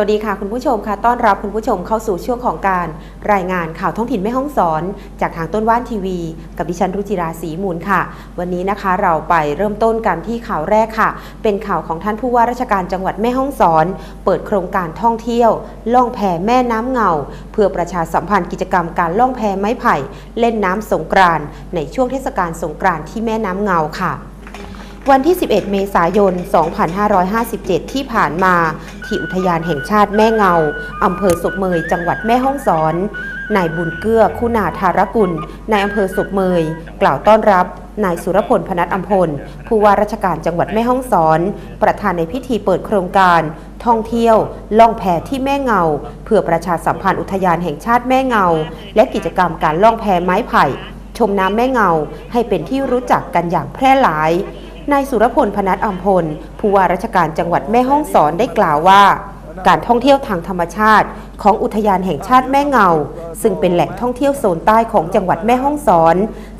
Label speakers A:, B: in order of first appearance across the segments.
A: วัสดีค่ะคุณผู้ชมค่ะ ต้อนรับคุณผู้ชมเข้าสู่ช่วงของการรายงานข่าวท้องถิ่นแม่ห้องสอน จากทางต้นว่านทีวี กับดิฉันรุจิราศรีมูลค่ะ วันนี้นะคะเราไปเริ่มต้นกันที่ข่าวแรกค่ะ เป็นข่าวของท่านผู้ว่าราชการจังหวัดแม่ห้องสอน เปิดโครงการท่องเที่ยว ล่องแพแม่น้ำเงา เพื่อประชาสัมพันธ์กิจกรรมการล่องแพไม้ไผ่ เล่นน้ำสงกรานในช่วงเทศกาลสงกรานที่แม่น้ำเงาค่ะ วันที่ 11 เมษายน 2557 ที่ผ่านมา ที่อุทยานแห่งชาติแม่เงา อำเภอศพเมย จังหวัดแม่ฮ่องสอน นายบุญเกื้อ คุณาธารกุล นายอำเภอศพเมย กล่าวต้อนรับ นายสุรพลพนัสอัมพล ผู้ว่าราชการจังหวัดแม่ฮ่องสอน ประธานในพิธีเปิดโครงการท่องเที่ยว ล่องแพที่แม่เงา เพื่อประชาสัมพันธ์อุทยานแห่งชาติแม่เงา และกิจกรรมการล่องแพไม้ไผ่ ชมน้ำแม่เงา ให้เป็นที่รู้จักกันอย่างแพร่หลาย นายสุรพลพนัสอัมพล ผู้ว่าราชการจังหวัดแม่ฮ่องสอนได้กล่าวว่า การท่องเที่ยวทางธรรมชาติ ของอุทยานแห่งชาติแม่เงา ซึ่งเป็นแหล่งท่องเที่ยวโซนใต้ของจังหวัดแม่ฮ่องสอน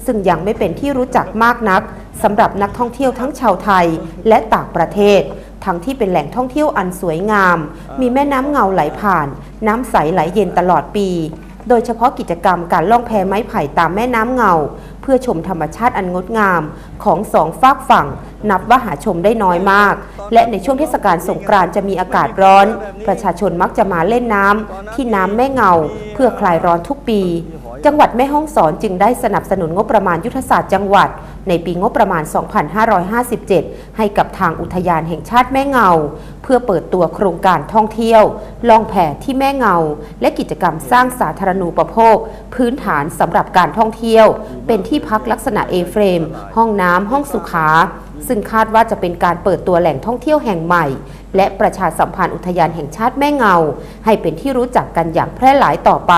A: ซึ่งยังไม่เป็นที่รู้จักมากนักสำหรับนักท่องเที่ยวทั้งชาวไทยและต่างประเทศ ทั้งที่เป็นแหล่งท่องเที่ยวอันสวยงาม มีแม่น้ำเงาไหลผ่าน น้ำใสไหลเย็นตลอดปี โดยเฉพาะกิจกรรมการล่องแพไม้ไผ่ตามแม่น้ำเงา พื่อชมธรรมชาติอันงดงามของสองฝากฝั่ง นับว่าหาชมได้น้อยมาก และในช่วงเทศกาลสงกรานต์จะมีอากาศร้อน ประชาชนมักจะมาเล่นน้ำที่น้ำแม่เงา เพื่อคลายร้อนทุกปีจังหวัดแม่ฮ่องสอนจึงได้สนับสนุนงบประมาณยุทธศาสตร์จังหวัด ในปีงบประมาณ 2557 ให้กับทางอุทยานแห่งชาติแม่เงา เพื่อเปิดตัวโครงการท่องเที่ยว ล่องแพที่แม่เงา และกิจกรรมสร้างสาธารณูปโภค พื้นฐานสำหรับการท่องเที่ยว เป็นที่พักลักษณะเอเฟรมห้องน้ำห้องสุขาซึ่งคาดว่าจะเป็นการเปิดตัวแหล่งท่องเที่ยวแห่งใหม่ และประชาสัมพันธ์อุทยานแห่งชาติแม่เงา ให้เป็นที่รู้จักกันอย่างแพร่หลายต่อไป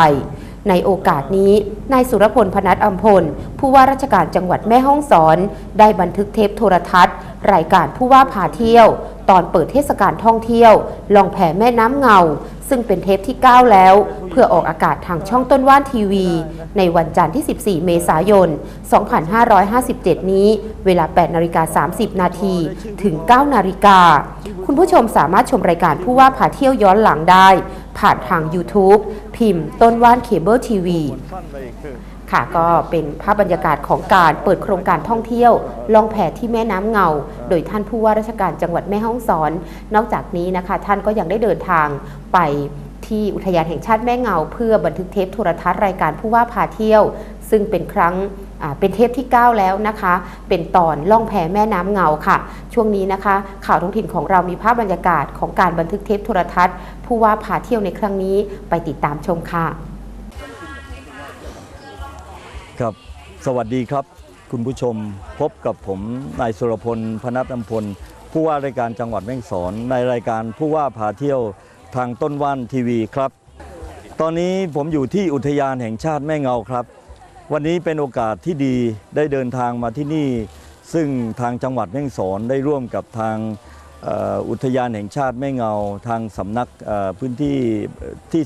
A: ในโอกาสนี้ นายสุรพลพนัสอัมพล ผู้ว่าราชการจังหวัดแม่ฮ่องสอน ได้บันทึกเทปโทรทัศน์ รายการผู้ว่าพาเที่ยว ตอนเปิดเทศกาลท่องเที่ยว ลองแผ่แม่น้ำเงา ซึ่งเป็นเทปที่ 9 แล้ว เพื่อออกอากาศทางช่องต้นว่านทีวี ในวันจันทร์ที่ 14 เมษายน 2557 นี้ เวลา 8 นาฬิกา 30 นาทีถึง 9 นาฬิกา คุณผู้ชมสามารถชมรายการผู้ว่าพาเที่ยวย้อนหลังได้ ผ่านทาง YouTube พิมพ์ต้นว่านเคเบิลทีวีค่ะก็เป็นภาพบรรยากาศของการเปิดโครงการท่องเที่ยวล่องแพที่แม่น้ำเงา โดยท่านผู้ว่าราชการจังหวัดแม่ฮ่องสอน นอกจากนี้นะคะ ท่านก็ยังได้เดินทางไปที่อุทยานแห่งชาติแม่เงา เพื่อบันทึกเทปโทรทัศน์รายการผู้ว่าพาเที่ยว ซึ่งเป็นครั้งเป็นเทปที่ 9 แล้วนะคะ เป็นตอนล่องแพแม่น้ำเงาค่ะ ช่วงนี้นะคะ ข่าวท้องถิ่นของเรามีภาพบรรยากาศของการบันทึกเทปโทรทัศน์ ผู้ว่าพาเที่ยวในครั้งนี้ไปติดตามชมค่ะ
B: ครับ สวัสดีครับ คุณผู้ชมพบกับผมนายสุรพลพนัสอัมพลผู้ว่ารายการจังหวัดแม่ฮ่องสอน ในรายการผู้ว่าพาเที่ยวทางต้นว่านทีวีครับ ตอนนี้ผมอยู่ที่อุทยานแห่งชาติแม่เงาครับ วันนี้เป็นโอกาสที่ดีได้เดินทางมาที่นี่ ซึ่งทางจังหวัดแม่ฮ่องสอนได้ร่วมกับทางอุทยานแห่งชาติแม่เงา ทางสำนักพื้นที่ที่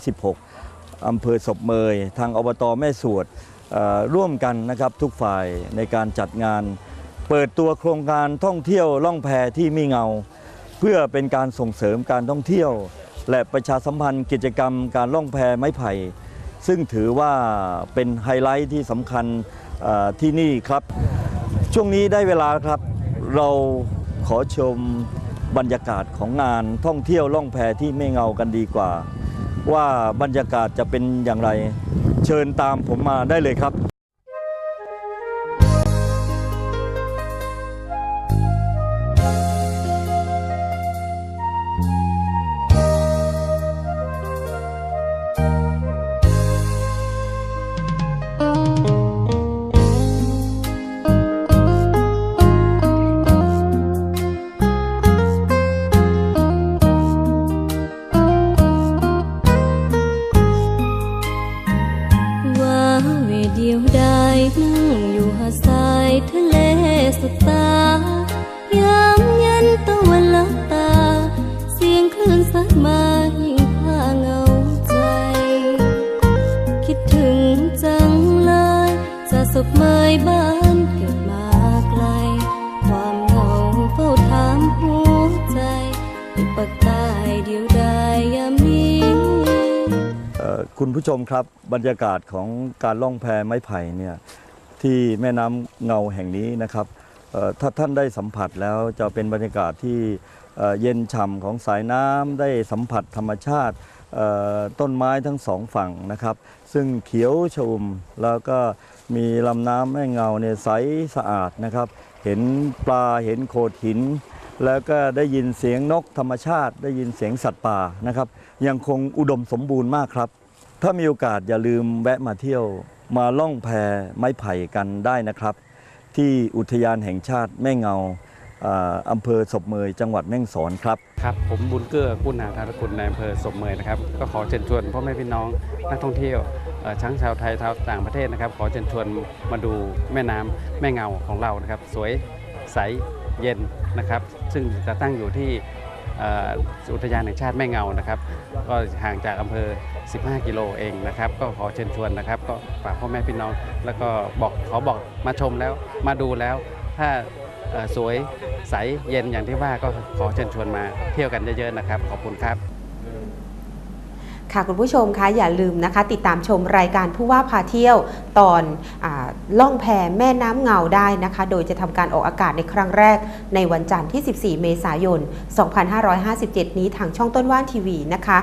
B: 16 อำเภอศพเมย ทางอบตแม่สวดร่วมกันนะครับทุกฝ่ายในการจัดงาน เปิดตัวโครงการท่องเที่ยวล่องแพที่มีเงา เพื่อเป็นการส่งเสริมการท่องเที่ยว และประชาสัมพันธ์กิจกรรมการล่องแพไม้ไผ่ ซึ่งถือว่าเป็นไฮไลท์ที่สำคัญที่นี่ครับ ช่วงนี้ได้เวลาครับ เราขอชมบรรยากาศของงานท่องเที่ยวล่องแพที่ไม่เงากันดีกว่า ว่าบรรยากาศจะเป็นอย่างไร เชิญตามผมมาได้เลยครับ
C: มายิ่งพาเงาใจ คิดถึงจังเลยจะสบเมยบ้านเกิดมาไกล ความเหงาเฝ้าถามหัวใจอยู่ปากใต้เดียวได้ยามนี้
B: คุณผู้ชมครับบรรยากาศของการล่องแพไม้ไผ่เนี่ยที่แม่น้ำเงาแห่งนี้นะครับถ้าท่านได้สัมผัสแล้วจะเป็นบรรยากาศที่ เย็นฉ่ำของสายน้ำได้สัมผัสธรรมชาติต้นไม้ทั้งสองฝั่งนะครับ ซึ่งเขียวชอุ่มแล้วก็มีลำน้ำแม่เงาเนี่ยใสสะอาดนะครับ เห็นปลาเห็นโขดหิน แล้วก็ได้ยินเสียงนกธรรมชาติ ได้ยินเสียงสัตว์ป่านะครับ ยังคงอุดมสมบูรณ์มากครับ ถ้ามีโอกาสอย่าลืมแวะมาเที่ยวมาล่องแพไม้ไผ่กันได้นะครับ ที่อุทยานแห่งชาติแม่เงา อำเภอศพเมยจังหวัดแม่งสอนครับ
D: ครับผมบุญเกื้อกุณาธารกุลในอำเภอสมเมยนะครับก็ขอเชิญชวนพ่อแม่พี่น้องนักท่องเที่ยวเอ่อทั้งชาวไทยชาวต่างประเทศนะครับ ขอเชิญชวนมาดูแม่น้ำแม่เงาของเรานะครับ สวยใสเย็นนะครับ ซึ่งจะตั้งอยู่ที่อุทยานแห่งชาติแม่เงานะครับ ก็ห่างจากอำเภอ 15 กิโลเองนะครับ ก็ขอเชิญชวนนะครับ ก็ฝากพ่อแม่พี่น้อง แล้วก็บอกขอบอกมาชมแล้วมาดูแล้ว ถ้า สวยใสเย็นอย่างที่ว่าก็ขอเชิญชวนมาเที่ยวกันเยอะๆนะครับ ขอบคุณครับ
A: ค่ะคุณผู้ชมคะอย่าลืมนะคะ ติดตามชมรายการผู้ว่าพาเที่ยวตอนอล่องแพแม่น้ำเงาได้นะคะ โดยจะทำการออกอากาศในครั้งแรกในวันจันทร์ที่ 14 เมษายน 2557 นี้ทางช่องต้นว่านทีวีนะคะ